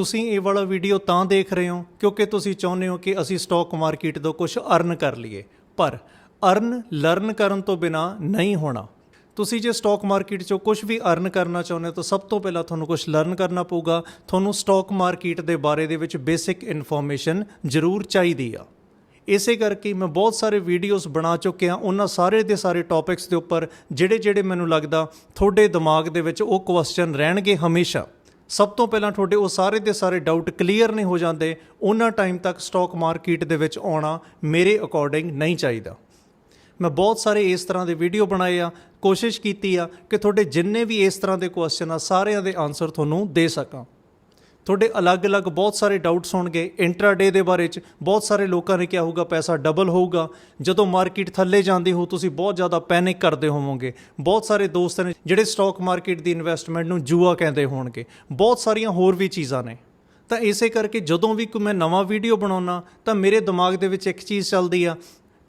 ਤੁਸੀਂ ਇਹ ਵਾਲਾ ਵੀਡੀਓ ਤਾਂ ਦੇਖ ਰਹੇ ਹੋ ਕਿਉਂਕਿ ਤੁਸੀਂ ਚਾਹੁੰਦੇ ਹੋ ਕਿ ਅਸੀਂ ਸਟਾਕ ਮਾਰਕੀਟ ਤੋਂ ਕੁਝ ਅਰਨ ਕਰ ਲਈਏ। ਪਰ ਅਰਨ ਲਰਨ ਕਰਨ ਤੋਂ ਬਿਨਾ ਨਹੀਂ ਹੋਣਾ। ਤੁਸੀਂ ਜੇ ਸਟਾਕ ਮਾਰਕੀਟ 'ਚੋਂ ਕੁਝ ਵੀ ਅਰਨ ਕਰਨਾ ਚਾਹੁੰਦੇ ਹੋ ਤਾਂ ਸਭ ਤੋਂ ਪਹਿਲਾਂ ਤੁਹਾਨੂੰ ਕੁਝ ਲਰਨ ਕਰਨਾ ਪਊਗਾ। ਤੁਹਾਨੂੰ ਸਟਾਕ ਮਾਰਕੀਟ ਦੇ ਬਾਰੇ ਦੇ ਵਿੱਚ ਬੇਸਿਕ ਇਨਫੋਰਮੇਸ਼ਨ ਜ਼ਰੂਰ ਚਾਹੀਦੀ ਆ। ਇਸੇ ਕਰਕੇ ਮੈਂ ਬਹੁਤ ਸਾਰੇ ਵੀਡੀਓਜ਼ ਬਣਾ ਚੁੱਕਿਆ ਉਹਨਾਂ ਸਾਰੇ ਦੇ ਸਾਰੇ ਟੌਪਿਕਸ ਦੇ ਉੱਪਰ ਜਿਹੜੇ ਜਿਹੜੇ ਮੈਨੂੰ ਲੱਗਦਾ ਤੁਹਾਡੇ ਦਿਮਾਗ ਦੇ ਵਿੱਚ ਉਹ ਕੁਐਸਚਨ ਰਹਿਣਗੇ ਹਮੇਸ਼ਾ। ਸਭ ਤੋਂ ਪਹਿਲਾਂ ਤੁਹਾਡੇ ਉਹ ਸਾਰੇ ਦੇ ਸਾਰੇ ਡਾਊਟ ਕਲੀਅਰ ਨਹੀਂ ਹੋ ਜਾਂਦੇ, ਉਹਨਾਂ ਟਾਈਮ ਤੱਕ ਸਟਾਕ ਮਾਰਕੀਟ ਦੇ ਵਿੱਚ ਆਉਣਾ ਮੇਰੇ ਅਕੋਰਡਿੰਗ ਨਹੀਂ ਚਾਹੀਦਾ। ਮੈਂ ਬਹੁਤ ਸਾਰੇ ਇਸ ਤਰ੍ਹਾਂ ਦੇ ਵੀਡੀਓ ਬਣਾਏ ਆ, ਕੋਸ਼ਿਸ਼ ਕੀਤੀ ਆ ਕਿ ਤੁਹਾਡੇ ਜਿੰਨੇ ਵੀ ਇਸ ਤਰ੍ਹਾਂ ਦੇ ਕੁਐਸਚਨ ਆ, ਸਾਰਿਆਂ ਦੇ ਆਨਸਰ ਤੁਹਾਨੂੰ ਦੇ ਸਕਾਂ। ਤੁਹਾਡੇ ਅਲੱਗ-ਅਲੱਗ ਬਹੁਤ ਸਾਰੇ ਡਾਊਟਸ ਹੋਣਗੇ ਇੰਟਰਾਡੇ ਦੇ ਬਾਰੇ ਚ ਬਹੁਤ ਸਾਰੇ ਲੋਕਾਂ ਨੇ ਕਿਹਾ ਹੋਊਗਾ ਪੈਸਾ ਡਬਲ ਹੋਊਗਾ। ਜਦੋਂ ਮਾਰਕੀਟ ਥੱਲੇ ਜਾਂਦੀ ਹੋ, ਤੁਸੀਂ ਬਹੁਤ ਜ਼ਿਆਦਾ ਪੈਨਿਕ ਕਰਦੇ ਹੋਵੋਗੇ। ਬਹੁਤ ਸਾਰੇ ਦੋਸਤ ਨੇ ਜਿਹੜੇ ਸਟਾਕ ਮਾਰਕੀਟ ਦੀ ਇਨਵੈਸਟਮੈਂਟ ਨੂੰ ਜੂਆ ਕਹਿੰਦੇ ਹੋਣਗੇ। ਬਹੁਤ ਸਾਰੀਆਂ ਹੋਰ ਵੀ ਚੀਜ਼ਾਂ ਨੇ। ਤਾਂ ਇਸੇ ਕਰਕੇ ਜਦੋਂ ਵੀ ਕੋਈ ਮੈਂ ਨਵਾਂ ਵੀਡੀਓ ਬਣਾਉਣਾ ਤਾਂ ਮੇਰੇ ਦਿਮਾਗ ਦੇ ਵਿੱਚ ਇੱਕ ਚੀਜ਼ ਚੱਲਦੀ ਆ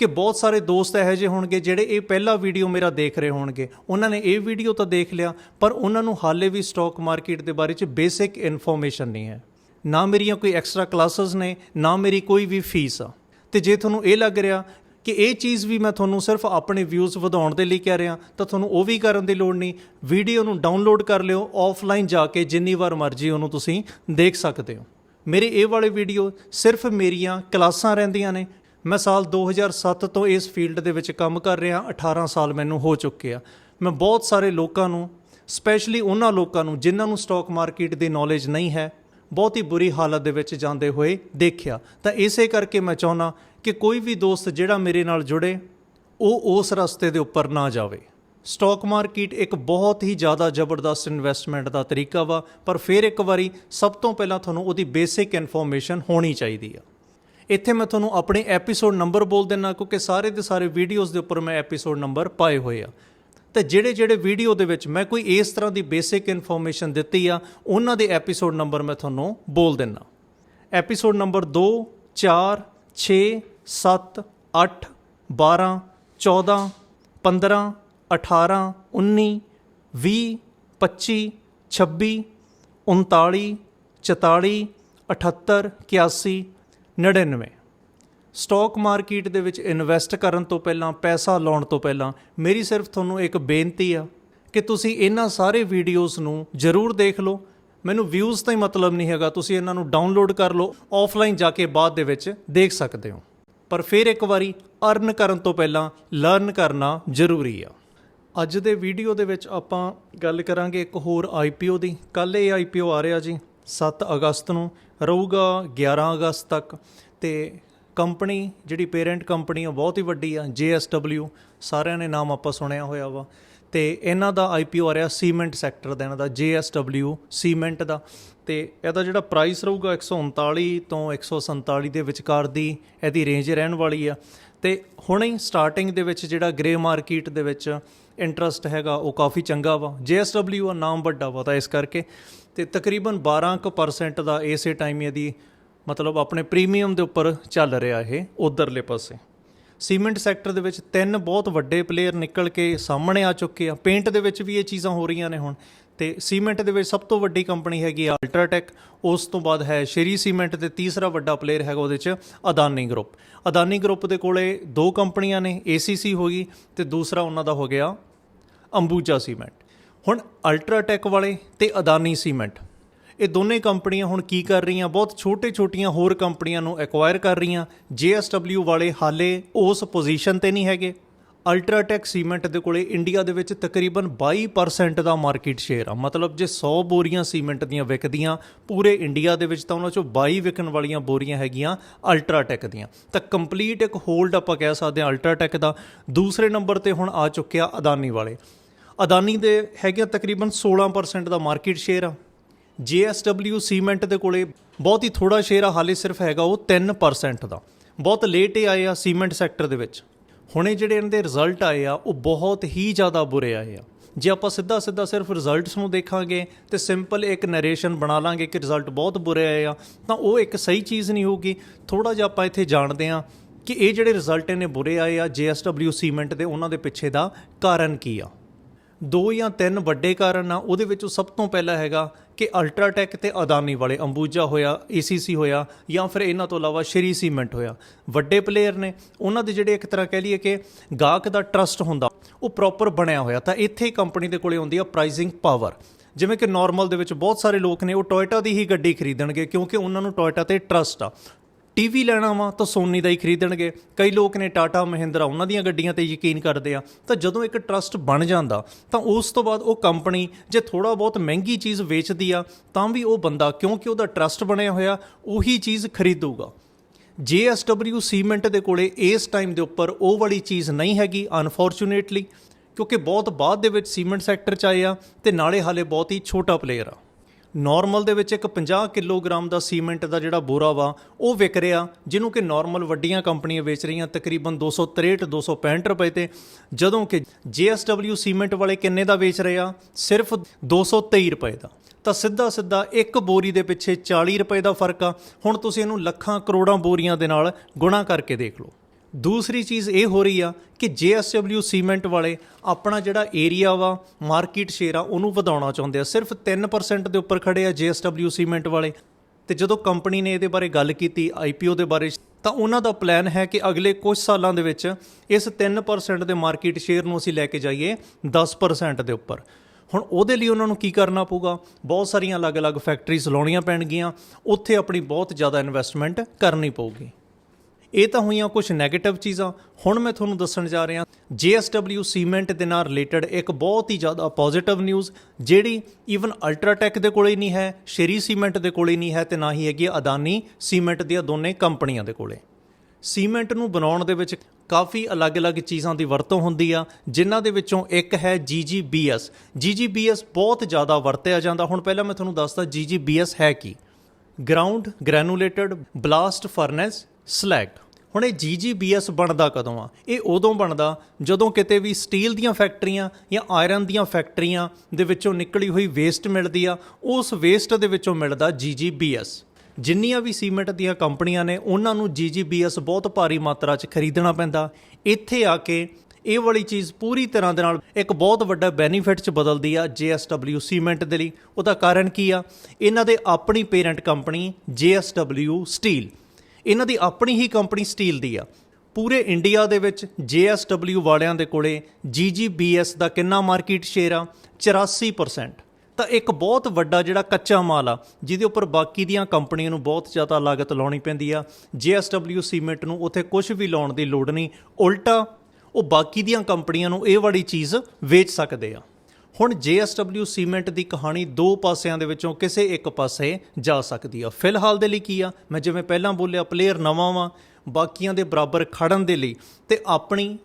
ਕਿ ਬਹੁਤ ਸਾਰੇ ਦੋਸਤ ਇਹੋ ਜਿਹੇ ਹੋਣਗੇ ਜਿਹੜੇ ਇਹ ਪਹਿਲਾ ਵੀਡੀਓ ਮੇਰਾ ਦੇਖ ਰਹੇ ਹੋਣਗੇ। ਉਹਨਾਂ ਨੇ ਇਹ ਵੀਡੀਓ ਤਾਂ ਦੇਖ ਲਿਆ, ਪਰ ਉਹਨਾਂ ਨੂੰ ਹਾਲੇ ਵੀ ਸਟਾਕ ਮਾਰਕੀਟ ਦੇ ਬਾਰੇ 'ਚ ਬੇਸਿਕ ਇਨਫੋਰਮੇਸ਼ਨ ਨਹੀਂ ਹੈ। ਨਾ ਮੇਰੀਆਂ ਕੋਈ ਐਕਸਟਰਾ ਕਲਾਸਸ ਨੇ, ਨਾ ਮੇਰੀ ਕੋਈ ਵੀ ਫੀਸ ਆ। ਤੇ ਜੇ ਤੁਹਾਨੂੰ ਇਹ ਲੱਗ ਰਿਹਾ ਕਿ ਇਹ ਚੀਜ਼ ਵੀ ਮੈਂ ਤੁਹਾਨੂੰ ਸਿਰਫ ਆਪਣੇ ਵਿਊਜ਼ ਵਧਾਉਣ ਦੇ ਲਈ ਕਹਿ ਰਿਹਾ, ਤਾਂ ਤੁਹਾਨੂੰ ਉਹ ਵੀ ਕਰਨ ਦੀ ਲੋੜ ਨਹੀਂ। ਵੀਡੀਓ ਨੂੰ ਡਾਊਨਲੋਡ ਕਰ ਲਿਓ ਆਫਲਾਈਨ ਜਾ ਕੇ ਜਿੰਨੀ ਵਾਰ ਮਰਜ਼ੀ ਉਹਨੂੰ ਤੁਸੀਂ ਦੇਖ ਸਕਦੇ ਹੋ। ਮੇਰੇ ਇਹ ਵਾਲੇ ਵੀਡੀਓ ਸਿਰਫ ਮੇਰੀਆਂ ਕਲਾਸਾਂ ਰਹਿੰਦੀਆਂ ਨੇ ਮੈਂ ਸਾਲ 2007 ਤੋਂ ਇਸ ਫੀਲਡ ਦੇ ਵਿੱਚ ਕੰਮ ਕਰ ਰਿਹਾ 18 ਸਾਲ ਮੈਨੂੰ ਹੋ ਚੁੱਕੇ ਆ। ਮੈਂ ਬਹੁਤ ਸਾਰੇ ਲੋਕਾਂ ਨੂੰ, ਸਪੈਸ਼ਲੀ ਉਹਨਾਂ ਲੋਕਾਂ ਨੂੰ, ਜਿਨ੍ਹਾਂ ਨੂੰ ਸਟਾਕ ਮਾਰਕੀਟ ਦੀ ਨੌਲੇਜ ਨਹੀਂ ਹੈ, ਬਹੁਤ ਹੀ ਬੁਰੀ ਹਾਲਤ ਦੇ ਵਿੱਚ ਜਾਂਦੇ ਹੋਏ ਦੇਖਿਆ। ਤਾਂ ਇਸੇ ਕਰਕੇ ਮੈਂ ਚਾਹੁੰਦਾ ਕਿ ਕੋਈ ਵੀ ਦੋਸਤ ਜਿਹੜਾ ਮੇਰੇ ਨਾਲ ਜੁੜੇ, ਉਹ ਉਸ ਰਸਤੇ ਦੇ ਉੱਪਰ ਨਾ ਜਾਵੇ। ਸਟਾਕ ਮਾਰਕੀਟ ਇੱਕ ਬਹੁਤ ਹੀ ਜ਼ਿਆਦਾ ਜ਼ਬਰਦਸਤ ਇਨਵੈਸਟਮੈਂਟ ਦਾ ਤਰੀਕਾ ਵਾ, ਪਰ ਫਿਰ ਇੱਕ ਵਾਰੀ ਸਭ ਤੋਂ ਪਹਿਲਾਂ ਤੁਹਾਨੂੰ ਉਹਦੀ ਬੇਸਿਕ ਇਨਫੋਰਮੇਸ਼ਨ ਹੋਣੀ ਚਾਹੀਦੀ ਆ। ਇੱਥੇ ਮੈਂ ਤੁਹਾਨੂੰ ਆਪਣੇ ਐਪੀਸੋਡ ਨੰਬਰ ਬੋਲ ਦੇਣਾ ਕਿਉਂਕਿ ਸਾਰੇ ਦੇ ਸਾਰੇ ਵੀਡੀਓਜ਼ ਦੇ ਉੱਪਰ ਮੈਂ ਐਪੀਸੋਡ ਨੰਬਰ ਪਾਏ ਹੋਏ ਆ। ਤੇ ਜਿਹੜੇ ਜਿਹੜੇ ਵੀਡੀਓ ਦੇ ਵਿੱਚ ਮੈਂ ਕੋਈ ਇਸ ਤਰ੍ਹਾਂ ਦੀ ਬੇਸਿਕ ਇਨਫੋਰਮੇਸ਼ਨ ਦਿੱਤੀ ਆ, ਉਹਨਾਂ ਦੇ ਐਪੀਸੋਡ ਨੰਬਰ ਮੈਂ ਤੁਹਾਨੂੰ ਬੋਲ ਦੇਣਾ ਐਪੀਸੋਡ ਨੰਬਰ 2 4 6 7 8 12 14 15 18 19 20 25 26 39 44 78 81 99 ਸਟਾਕ ਮਾਰਕੀਟ ਦੇ ਵਿੱਚ ਇਨਵੈਸਟ ਕਰਨ ਤੋਂ ਪਹਿਲਾਂ, ਪੈਸਾ ਲਾਉਣ ਤੋਂ ਪਹਿਲਾਂ, ਮੇਰੀ ਸਿਰਫ ਤੁਹਾਨੂੰ ਇੱਕ ਬੇਨਤੀ ਆ ਕਿ ਤੁਸੀਂ ਇਹਨਾਂ ਸਾਰੇ ਵੀਡੀਓਜ਼ ਨੂੰ ਜ਼ਰੂਰ ਦੇਖ ਲਓ। ਮੈਨੂੰ ਵਿਊਜ਼ ਤਾਂ ਹੀ ਮਤਲਬ ਨਹੀਂ ਹੈਗਾ, ਤੁਸੀਂ ਇਹਨਾਂ ਨੂੰ ਡਾਊਨਲੋਡ ਕਰ ਲਓ ਆਫਲਾਈਨ ਜਾ ਕੇ ਬਾਅਦ ਦੇ ਵਿੱਚ ਦੇਖ ਸਕਦੇ ਹੋ। ਪਰ ਫਿਰ ਇੱਕ ਵਾਰੀ ਅਰਨ ਕਰਨ ਤੋਂ ਪਹਿਲਾਂ ਲਰਨ ਕਰਨਾ ਜ਼ਰੂਰੀ ਆ। ਅੱਜ ਦੇ ਵੀਡੀਓ ਦੇ ਵਿੱਚ ਆਪਾਂ ਗੱਲ ਕਰਾਂਗੇ ਇੱਕ ਹੋਰ ਆਈਪੀਓ ਦੀ। ਕੱਲ ਇਹ ਆਈਪੀਓ ਆ ਰਿਹਾ ਜੀ। 7 ਅਗਸਤ ਨੂੰ ਰਹੂਗਾ 11 ਅਗਸਤ ਤੱਕ। ਤੇ ਕੰਪਨੀ, ਜਿਹੜੀ ਪੇਰੈਂਟ ਕੰਪਨੀ ਆ, ਬਹੁਤ ਹੀ ਵੱਡੀ ਆ JSW ਸਾਰਿਆਂ ਨੇ ਨਾਮ ਆਪਾਂ ਸੁਣਿਆ ਹੋਇਆ ਵਾ। ਤੇ ਇਹਨਾਂ ਦਾ ਆਈਪੀਓ ਆ ਰਿਹਾ ਸੀਮੈਂਟ ਸੈਕਟਰ ਦਾ, ਇਹਨਾਂ ਦਾ JSW ਸੀਮੈਂਟ ਦਾ। ਤੇ ਇਹਦਾ ਜਿਹੜਾ ਪ੍ਰਾਈਸ ਰਹੂਗਾ 139 ਤੋਂ 147 ਦੇ ਵਿਚਕਾਰ ਦੀ ਇਹਦੀ ਰੇਂਜ ਰਹਿਣ ਵਾਲੀ ਆ। ਤੇ ਹੁਣੇ ਹੀ ਸਟਾਰਟਿੰਗ ਦੇ ਵਿੱਚ ਜਿਹੜਾ ਗ੍ਰੇ ਮਾਰਕੀਟ ਦੇ ਵਿੱਚ ਇੰਟਰਸਟ ਹੈਗਾ, ਉਹ ਕਾਫੀ ਚੰਗਾ ਵਾ। JSW ਆ, ਨਾਮ ਵੱਡਾ ਵਾ ਤਾਂ ਇਸ ਕਰਕੇ। ਤੇ ਤਕਰੀਬਨ 12% ਦਾ ਇਸੇ ਟਾਈਮ ਇਹਦੀ ਮਤਲਬ ਆਪਣੇ ਪ੍ਰੀਮੀਅਮ ਦੇ ਉੱਪਰ ਚੱਲ ਰਿਹਾ ਇਹ ਉਧਰਲੇ ਪਾਸੇ। ਸੀਮੈਂਟ ਸੈਕਟਰ ਦੇ ਵਿੱਚ ਤਿੰਨ ਬਹੁਤ ਵੱਡੇ ਪਲੇਅਰ ਨਿਕਲ ਕੇ ਸਾਹਮਣੇ ਆ ਚੁੱਕੇ ਆ। ਪੇਂਟ ਦੇ ਵਿੱਚ ਵੀ ਇਹ ਚੀਜ਼ਾਂ ਹੋ ਰਹੀਆਂ ਨੇ ਹੁਣ। ਤੇ ਸੀਮੈਂਟ ਦੇ ਵਿੱਚ ਸਭ ਤੋਂ ਵੱਡੀ ਕੰਪਨੀ ਹੈਗੀ ਆ ਅਲਟਰਾਟੈਕ। ਉਸ ਤੋਂ ਬਾਅਦ ਹੈ ਸ਼੍ਰੀ ਸੀਮੈਂਟ ਤੇ ਤੀਸਰਾ ਵੱਡਾ ਪਲੇਅਰ ਹੈਗਾ ਉਹਦੇ ਚ ਅਦਾਨੀ ਗਰੁੱਪ। ਅਦਾਨੀ ਗਰੁੱਪ ਦੇ ਕੋਲੇ ਦੋ ਕੰਪਨੀਆਂ ਨੇ ACC ਹੋ ਗਈ ਤੇ ਦੂਸਰਾ ਉਹਨਾਂ ਦਾ ਹੋ ਗਿਆ ਅੰਬੂਜਾ ਸੀਮੈਂਟ। ਹੁਣ ਅਲਟਰਾਟੈਕ ਵਾਲੇ ਤੇ ਅਦਾਨੀ ਸੀਮੈਂਟ। ਇਹ ਦੋਨੇ ਕੰਪਨੀਆਂ ਹੁਣ ਕੀ ਕਰ ਰਹੀਆਂ? ਬਹੁਤ ਛੋਟੇ-ਛੋਟੀਆਂ ਹੋਰ ਕੰਪਨੀਆਂ ਨੂੰ ਐਕਵਾਇਰ ਕਰ ਰਹੀਆਂ। JSW ਵਾਲੇ ਹਾਲੇ ਉਸ ਪੋਜੀਸ਼ਨ ਤੇ ਨਹੀਂ ਹੈਗੇ। ਅਲਟਰਾਟੈਕ ਸੀਮੈਂਟ ਦੇ ਕੋਲੇ ਇੰਡੀਆ ਦੇ ਵਿੱਚ ਤਕਰੀਬਨ 22% ਦਾ ਮਾਰਕੀਟ ਸ਼ੇਅਰ ਆ। ਮਤਲਬ ਜੇ 100 ਬੋਰੀਆਂ ਸੀਮੈਂਟ ਦੀਆਂ ਵਿਕਦੀਆਂ ਪੂਰੇ ਇੰਡੀਆ ਦੇ ਵਿੱਚ, ਤਾਂ ਉਹਨਾਂ ਚੋਂ 22 ਵਿਕਣ ਵਾਲੀਆਂ ਬੋਰੀਆਂ ਹੈਗੀਆਂ ਅਲਟਰਾਟੈਕ ਦੀਆਂ। ਤਾਂ ਕੰਪਲੀਟ ਇੱਕ ਹੋਲਡ ਆਪਾਂ ਕਹਿ ਸਕਦੇ ਹਾਂ ਅਲਟਰਾਟੈਕ ਦਾ। ਦੂਸਰੇ ਨੰਬਰ ਤੇ ਹੁਣ ਆ ਚੁੱਕਿਆ ਅਦਾਨੀ ਵਾਲੇ। ਅਦਾਨੀ ਦੇ ਹੈਗੇ ਤਕਰੀਬਨ 16% ਦਾ ਮਾਰਕੀਟ ਸ਼ੇਅਰ ਆ। JSW ਸੀਮੈਂਟ ਦੇ ਕੋਲੇ ਬਹੁਤ ਹੀ ਥੋੜਾ ਸ਼ੇਅਰ ਆ, ਹਾਲੇ ਸਿਰਫ ਹੈਗਾ ਉਹ 3% ਦਾ। ਬਹੁਤ ਲੇਟ ਹੀ ਆਏ ਆ ਸੀਮੈਂਟ ਸੈਕਟਰ ਦੇ ਵਿੱਚ। ਹੁਣੇ ਜਿਹੜੇ ਇਹਨਾਂ ਦੇ ਰਿਜ਼ਲਟ ਆਏ ਆ, ਉਹ ਬਹੁਤ ਹੀ ਜ਼ਿਆਦਾ ਬੁਰੇ ਆਏ ਆ। ਜੇ ਆਪਾਂ ਸਿੱਧਾ ਸਿੱਧਾ ਸਿਰਫ ਰਿਜ਼ਲਟਸ ਨੂੰ ਦੇਖਾਂਗੇ ਤੇ ਸਿੰਪਲ ਇੱਕ ਨਰੇਸ਼ਨ ਬਣਾ ਲਾਂਗੇ ਕਿ ਰਿਜ਼ਲਟ ਬਹੁਤ ਬੁਰੇ ਆਏ ਆ, ਤਾਂ ਉਹ ਇੱਕ ਸਹੀ ਚੀਜ਼ ਨਹੀਂ ਹੋਊਗੀ। ਥੋੜਾ ਜਿਹਾ ਆਪਾਂ ਇੱਥੇ ਜਾਣਦੇ ਆ ਕਿ ਇਹ ਜਿਹੜੇ ਰਿਜ਼ਲਟ ਨੇ ਬੁਰੇ ਆਏ ਆ JSW ਸੀਮੈਂਟ ਦੇ ਉਹਨਾਂ ਦੇ ਪਿੱਛੇ ਦਾ ਕਾਰਨ ਕੀ ਆ। ਦੋ ਜਾਂ ਤਿੰਨ ਵੱਡੇ ਕਾਰਨ ਆ, ਉਹਦੇ ਵਿੱਚੋਂ ਸਭ ਤੋਂ ਪਹਿਲਾ ਹੈਗਾ ਕਿ ਅਲਟਰਾਟੈਕ ਤੇ ਅਦਾਨੀ ਵਾਲੇ ਅੰਬੂਜਾ ਹੋਇਆ ਏਸੀਸੀ ਹੋਇਆ, ਜਾਂ ਫਿਰ ਇਹਨਾਂ ਤੋਂ ਇਲਾਵਾ ਸ਼੍ਰੀ ਸੀਮੈਂਟ ਹੋਇਆ। ਵੱਡੇ ਪਲੇਅਰ ਨੇ, ਉਹਨਾਂ ਦੇ ਜਿਹੜੇ ਇੱਕ ਤਰ੍ਹਾਂ ਕਹਿ ਲਈਏ ਕਿ ਗਾਹਕ ਦਾ ਟਰਸਟ ਹੁੰਦਾ, ਉਹ ਪ੍ਰੋਪਰ ਬਣਿਆ ਹੋਇਆ। ਤਾਂ ਇੱਥੇ ਕੰਪਨੀ ਦੇ ਕੋਲੇ ਹੁੰਦੀ ਆ ਪ੍ਰਾਈਸਿੰਗ ਪਾਵਰ ਜਿਵੇਂ ਕਿ ਨਾਰਮਲ ਦੇ ਵਿੱਚ ਬਹੁਤ ਸਾਰੇ ਲੋਕ ਨੇ, ਉਹ ਟੋਇਟਾ ਦੀ ਹੀ ਗੱਡੀ ਖਰੀਦਣਗੇ, ਕਿਉਂਕਿ ਉਹਨਾਂ ਨੂੰ ਟੋਇਟਾ ਤੇ ਟਰਸਟ ਆ। ਟੀਵੀ ਲੈਣਾ ਵਾ ਤਾਂ ਸੋਨੀ ਦਾ ਹੀ ਖਰੀਦਣਗੇ। ਕਈ ਲੋਕ ਨੇ ਟਾਟਾ, ਮਹਿੰਦਰਾ ਉਹਨਾਂ ਦੀਆਂ ਗੱਡੀਆਂ ਤੇ ਯਕੀਨ ਕਰਦੇ ਆ। ਤਾਂ ਜਦੋਂ ਇੱਕ ਟਰਸਟ ਬਣ ਜਾਂਦਾ, ਤਾਂ ਉਸ ਤੋਂ ਬਾਅਦ ਉਹ ਕੰਪਨੀ ਜੇ ਥੋੜਾ ਬਹੁਤ ਮਹਿੰਗੀ ਚੀਜ਼ ਵੇਚਦੀ ਆ, ਤਾਂ ਵੀ ਉਹ ਬੰਦਾ ਕਿਉਂਕਿ ਉਹਦਾ ਟਰਸਟ ਬਣਿਆ ਹੋਇਆ, ਉਹੀ ਚੀਜ਼ ਖਰੀਦੂਗਾ। JSW ਸੀਮੈਂਟ ਦੇ ਕੋਲੇ ਇਸ ਟਾਈਮ ਦੇ ਉੱਪਰ ਉਹ ਵਾਲੀ ਚੀਜ਼ ਨਹੀਂ ਹੈਗੀ, ਅਨਫੋਰਚੂਨੇਟਲੀ, ਕਿਉਂਕਿ ਬਹੁਤ ਬਾਅਦ ਦੇ ਵਿੱਚ ਸੀਮੈਂਟ ਸੈਕਟਰ ਚ ਆਏ ਆ ਤੇ ਨਾਲੇ ਹਾਲੇ ਬਹੁਤ ਹੀ ਛੋਟਾ ਪਲੇਅਰ ਆ। ਨਾਰਮਲ ਦੇ ਵਿੱਚ ਇੱਕ 50 ਕਿਲੋਗ੍ਰਾਮ ਦਾ ਸੀਮੈਂਟ ਦਾ ਜਿਹੜਾ ਬੋਰਾ ਵਾ, ਉਹ ਵਿਕ ਰਿਹਾ, ਜਿਹਨੂੰ ਕਿ ਨਾਰਮਲ ਵੱਡੀਆਂ ਕੰਪਨੀਆਂ ਵੇਚ ਰਹੀਆਂ, ਤਕਰੀਬਨ 263 265 ਰੁਪਏ ਤੇ। ਜਦੋਂ ਕਿ JSW ਸੀਮੈਂਟ ਵਾਲੇ ਕਿੰਨੇ ਦਾ ਵੇਚ ਰਹੇ ਆ? ਸਿਰਫ 223 ਰੁਪਏ ਦਾ। ਤਾਂ ਸਿੱਧਾ ਸਿੱਧਾ ਇੱਕ ਬੋਰੀ ਦੇ ਪਿੱਛੇ 40 ਰੁਪਏ ਦਾ ਫ਼ਰਕ ਆ। ਹੁਣ ਤੁਸੀਂ ਇਹਨੂੰ ਲੱਖਾਂ ਕਰੋੜਾਂ ਬੋਰੀਆਂ ਦੇ ਨਾਲ ਗੁਣਾ ਕਰਕੇ ਦੇਖ ਲਓ। ਦੂਸਰੀ ਚੀਜ਼ ਇਹ ਹੋ ਰਹੀ ਆ ਕਿ JSW ਸੀਮੈਂਟ ਵਾਲੇ ਆਪਣਾ ਜਿਹੜਾ ਏਰੀਆ ਵਾ, ਮਾਰਕੀਟ ਸ਼ੇਅਰ ਆ, ਉਹਨੂੰ ਵਧਾਉਣਾ ਚਾਹੁੰਦੇ ਆ। ਸਿਰਫ 3% ਦੇ ਉੱਪਰ ਖੜੇ ਆ JSW ਸੀਮੈਂਟ ਵਾਲੇ। ਤੇ ਜਦੋਂ ਕੰਪਨੀ ਨੇ ਇਹਦੇ ਬਾਰੇ ਗੱਲ ਕੀਤੀ IPO ਦੇ ਬਾਰੇ, ਤਾਂ ਉਹਨਾਂ ਦਾ ਪਲਾਨ ਹੈ ਕਿ ਅਗਲੇ ਕੁਝ ਸਾਲਾਂ ਦੇ ਵਿੱਚ ਇਸ 3% ਦੇ ਮਾਰਕੀਟ ਸ਼ੇਅਰ ਨੂੰ ਅਸੀਂ ਲੈ ਕੇ ਜਾਈਏ 10% ਦੇ ਉੱਪਰ। ਹੁਣ ਉਹਦੇ ਲਈ ਉਹਨਾਂ ਨੂੰ ਕੀ ਕਰਨਾ ਪਊਗਾ? ਬਹੁਤ ਸਾਰੀਆਂ ਅਲੱਗ-ਅਲੱਗ ਫੈਕਟਰੀਜ਼ ਲਾਉਣੀਆਂ ਪੈਣਗੀਆਂ। ਉੱਥੇ ਆਪਣੀ ਬਹੁਤ ਜ਼ਿਆਦਾ ਇਨਵੈਸਟਮੈਂਟ ਕਰਨੀ ਪਊਗੀ। ਇਹ ਤਾਂ ਹੋਈਆਂ ਕੁਝ 네ਗੇਟਿਵ ਚੀਜ਼ਾਂ। ਹੁਣ ਮੈਂ ਤੁਹਾਨੂੰ ਦੱਸਣ ਜਾ ਰਿਹਾ JSW ਸੀਮੈਂਟ ਦੇ ਨਾਲ ਰਿਲੇਟਡ ਇੱਕ ਬਹੁਤ ਹੀ ਜ਼ਿਆਦਾ ਪੋਜ਼ਿਟਿਵ ਨਿਊਜ਼ ਜਿਹੜੀ ਈਵਨ ਅਲਟਰਾਟੈਕ ਦੇ ਕੋਲੇ ਨਹੀਂ ਹੈ, ਸ਼ੇਰੀ ਸੀਮੈਂਟ ਦੇ ਕੋਲੇ ਨਹੀਂ ਹੈ ਤੇ ਨਾ ਹੀ ਹੈਗੀ ਅਦਾਨੀ ਸੀਮੈਂਟ ਦੀਆਂ ਦੋਨੇ ਕੰਪਨੀਆਂ ਦੇ ਕੋਲੇ। ਸੀਮੈਂਟ ਨੂੰ ਬਣਾਉਣ ਦੇ ਵਿੱਚ ਕਾਫੀ ਅਲੱਗ-ਅਲੱਗ ਚੀਜ਼ਾਂ ਦੀ ਵਰਤੋਂ ਹੁੰਦੀ ਆ, ਜਿਨ੍ਹਾਂ ਦੇ ਵਿੱਚੋਂ ਇੱਕ ਹੈ GGBS GGBS ਬਹੁਤ ਜ਼ਿਆਦਾ ਵਰਤਿਆ ਜਾਂਦਾ। ਹੁਣ ਪਹਿਲਾਂ ਮੈਂ ਤੁਹਾਨੂੰ ਦੱਸਦਾ GGBS ਹੈ ਕੀ। Ground granulated blast furnace slag ਹੁਣ ਇਹ GGBS ਬਣਦਾ ਕਦੋਂ ਆ? ਇਹ ਉਦੋਂ ਬਣਦਾ ਜਦੋਂ ਕਿਤੇ ਵੀ ਸਟੀਲ ਦੀਆਂ ਫੈਕਟਰੀਆਂ ਜਾਂ ਆਇਰਨ ਦੀਆਂ ਫੈਕਟਰੀਆਂ ਦੇ ਵਿੱਚੋਂ ਨਿਕਲੀ ਹੋਈ ਵੇਸਟ ਮਿਲਦੀ ਆ, ਉਸ ਵੇਸਟ ਦੇ ਵਿੱਚੋਂ ਮਿਲਦਾ GGBS ਜਿੰਨੀਆਂ ਵੀ ਸੀਮੈਂਟ ਦੀਆਂ ਕੰਪਨੀਆਂ ਨੇ, ਉਹਨਾਂ ਨੂੰ GGBS ਬਹੁਤ ਭਾਰੀ ਮਾਤਰਾ 'ਚ ਖਰੀਦਣਾ ਪੈਂਦਾ। ਇੱਥੇ ਆ ਕੇ ਇਹ ਵਾਲੀ ਚੀਜ਼ ਪੂਰੀ ਤਰ੍ਹਾਂ ਦੇ ਨਾਲ ਇੱਕ ਬਹੁਤ ਵੱਡਾ ਬੈਨੀਫਿਟ 'ਚ ਬਦਲਦੀ ਆ JSW ਸੀਮੈਂਟ ਦੇ ਲਈ। ਉਹਦਾ ਕਾਰਨ ਕੀ ਆ? ਇਹਨਾਂ ਦੇ ਆਪਣੀ ਪੇਰੈਂਟ ਕੰਪਨੀ JSW ਸਟੀਲ ਇਹਨਾਂ ਦੀ ਆਪਣੀ ਹੀ ਕੰਪਨੀ ਸਟੀਲ ਦੀ ਆ। ਪੂਰੇ ਇੰਡੀਆ ਦੇ ਵਿੱਚ JSW ਵਾਲਿਆਂ ਦੇ ਕੋਲੇ GGBS ਦਾ ਕਿੰਨਾ ਮਾਰਕੀਟ ਸ਼ੇਅਰ ਆ? 84% ਤਾਂ ਇੱਕ ਬਹੁਤ ਵੱਡਾ ਜਿਹੜਾ ਕੱਚਾ ਮਾਲ ਆ, ਜਿਹਦੇ ਉੱਪਰ ਬਾਕੀ ਦੀਆਂ ਕੰਪਨੀਆਂ ਨੂੰ ਬਹੁਤ ਜ਼ਿਆਦਾ ਲਾਗਤ ਲਾਉਣੀ ਪੈਂਦੀ ਆ। JSW ਸੀਮੈਂਟ ਨੂੰ ਉੱਥੇ ਕੁਝ ਵੀ ਲਾਉਣ ਦੀ ਲੋੜ ਨਹੀਂ, ਉਲਟਾ ਉਹ ਬਾਕੀ ਦੀਆਂ ਕੰਪਨੀਆਂ ਨੂੰ ਇਹ ਵਾਲੀ ਚੀਜ਼ ਵੇਚ ਸਕਦੇ ਆ। ਹੁਣ JSW ਸੀਮੈਂਟ ਦੀ ਕਹਾਣੀ ਦੋ ਪਾਸਿਆਂ ਦੇ ਵਿੱਚੋਂ ਕਿਸੇ ਇੱਕ ਪਾਸੇ ਜਾ ਸਕਦੀ ਆ। ਫਿਲਹਾਲ ਦੇ ਲਈ ਕੀ ਆ? ਮੈਂ ਜਿਵੇਂ ਪਹਿਲਾਂ ਬੋਲਿਆ ਪਲੇਅਰ ਨਵਾਂ ਵਾ, ਬਾਕੀਆਂ ਦੇ ਬਰਾਬਰ ਖੜਨ ਦੇ ਲਈ ਤੇ ਆਪਣੀ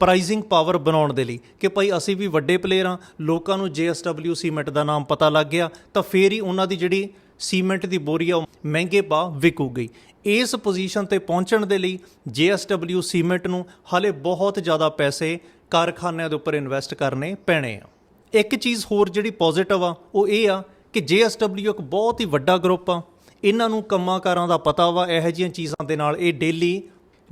ਪ੍ਰਾਈਜ਼ਿੰਗ ਪਾਵਰ ਬਣਾਉਣ ਦੇ ਲਈ ਕਿ ਭਾਈ ਅਸੀਂ ਵੀ ਵੱਡੇ ਪਲੇਅਰ ਆ, ਲੋਕਾਂ ਨੂੰ JSW ਸੀਮੈਂਟ ਦਾ ਨਾਮ ਪਤਾ ਲੱਗ ਗਿਆ, ਤਾਂ ਫੇਰ ਹੀ ਉਹਨਾਂ ਦੀ ਜਿਹੜੀ ਸੀਮੈਂਟ ਦੀ ਬੋਰੀ ਆ, ਉਹ ਮਹਿੰਗੇ ਪਾ ਵਿਕੂਗੀ ਇਸ ਪੋਜੀਸ਼ਨ ਤੇ ਪਹੁੰਚਣ ਦੇ ਲਈ JSW ਸੀਮੈਂਟ ਨੂੰ ਹਾਲੇ ਬਹੁਤ ਜ਼ਿਆਦਾ ਪੈਸੇ ਕਾਰਖਾਨਿਆਂ ਦੇ ਉੱਪਰ ਇਨਵੈਸਟ ਕਰਨੇ ਪੈਣੇ ਆ। ਇੱਕ ਚੀਜ਼ ਹੋਰ ਜਿਹੜੀ ਪੋਜ਼ਿਟਿਵ ਆ, ਉਹ ਇਹ ਆ ਕਿ JSW ਇੱਕ ਬਹੁਤ ਹੀ ਵੱਡਾ ਗਰੁੱਪ ਆ, ਇਹਨਾਂ ਨੂੰ ਕੰਮਾਂਕਾਰਾਂ ਦਾ ਪਤਾ ਵਾ, ਇਹੋ ਜਿਹੀਆਂ ਚੀਜ਼ਾਂ ਦੇ ਨਾਲ ਇਹ ਡੇਲੀ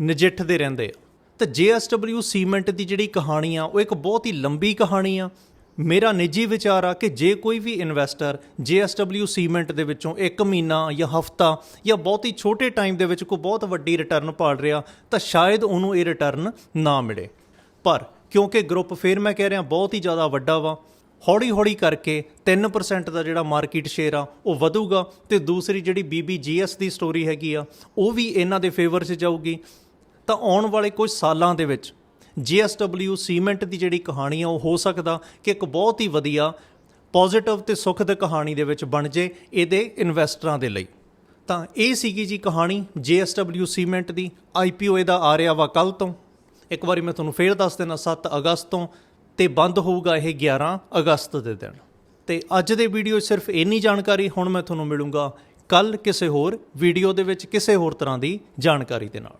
ਨਜਿੱਠਦੇ ਰਹਿੰਦੇ ਆ। ਤਾਂ JSW ਸੀਮੈਂਟ ਦੀ ਜਿਹੜੀ ਕਹਾਣੀ ਆ, ਉਹ ਇੱਕ ਬਹੁਤ ਹੀ ਲੰਬੀ ਕਹਾਣੀ ਆ। ਮੇਰਾ ਨਿੱਜੀ ਵਿਚਾਰ ਆ ਕਿ ਜੇ ਕੋਈ ਵੀ ਇਨਵੈਸਟਰ JSW ਸੀਮੈਂਟ ਦੇ ਵਿੱਚੋਂ 1 ਮਹੀਨਾ ਜਾਂ ਹਫਤਾ ਜਾਂ ਬਹੁਤ ਹੀ ਛੋਟੇ ਟਾਈਮ ਦੇ ਵਿੱਚ ਕੋਈ ਬਹੁਤ ਵੱਡੀ ਰਿਟਰਨ ਪਾੜ ਰਿਹਾ, ਤਾਂ ਸ਼ਾਇਦ ਉਹਨੂੰ ਇਹ ਰਿਟਰਨ ਨਾ ਮਿਲੇ। ਪਰ ਕਿਉਂਕਿ ਗਰੁੱਪ ਫੇਰ ਮੈਂ ਕਹਿ ਰਿਹਾ ਬਹੁਤ ਹੀ ਜ਼ਿਆਦਾ ਵੱਡਾ ਵਾ। ਹੌਲੀ ਹੌਲੀ ਕਰਕੇ 3% ਦਾ ਜਿਹੜਾ ਮਾਰਕੀਟ ਸ਼ੇਅਰ ਆ, ਉਹ ਵਧੂਗਾ ਤੇ ਦੂਸਰੀ ਜਿਹੜੀ BBGS ਦੀ ਸਟੋਰੀ ਹੈਗੀ ਆ, ਉਹ ਵੀ ਇਹਨਾਂ ਦੇ ਫੇਵਰ 'ਚ ਜਾਊਗੀ। ਤਾਂ ਆਉਣ ਵਾਲੇ ਕੁਝ ਸਾਲਾਂ ਦੇ ਵਿੱਚ JSW ਸੀਮੈਂਟ ਦੀ ਜਿਹੜੀ ਕਹਾਣੀ ਆ, ਉਹ ਹੋ ਸਕਦਾ ਕਿ ਇੱਕ ਬਹੁਤ ਹੀ ਵਧੀਆ ਪੋਜ਼ਿਟਿਵ ਤੇ ਸੁਖਦ ਕਹਾਣੀ ਦੇ ਵਿੱਚ ਬਣ ਜੇ ਇਹਦੇ ਇਨਵੈਸਟਰਾਂ ਦੇ ਲਈ। ਤਾਂ ਇਹ ਸੀਗੀ ਜੀ ਕਹਾਣੀ JSW ਸੀਮੈਂਟ ਦੀ। IPO ਇਹਦਾ ਆ ਰਿਹਾ ਵਾ ਕੱਲ ਤੋਂ। ਇੱਕ ਵਾਰੀ ਮੈਂ ਤੁਹਾਨੂੰ ਫੇਰ ਦੱਸ ਦੇਣਾ 7 ਅਗਸਤ ਤੋਂ ਤੇ ਬੰਦ ਹੋਊਗਾ ਇਹ 11 ਅਗਸਤ ਦੇ ਦਿਨ। ਤੇ ਅੱਜ ਦੇ ਵੀਡੀਓ 'ਚ ਸਿਰਫ ਇੰਨੀ ਜਾਣਕਾਰੀ, ਹੁਣ ਮੈਂ ਤੁਹਾਨੂੰ ਮਿਲੂੰਗਾ ਕੱਲ ਕਿਸੇ ਹੋਰ ਵੀਡੀਓ ਦੇ ਵਿੱਚ ਕਿਸੇ ਹੋਰ ਤਰ੍ਹਾਂ ਦੀ ਜਾਣਕਾਰੀ ਦੇ ਨਾਲ।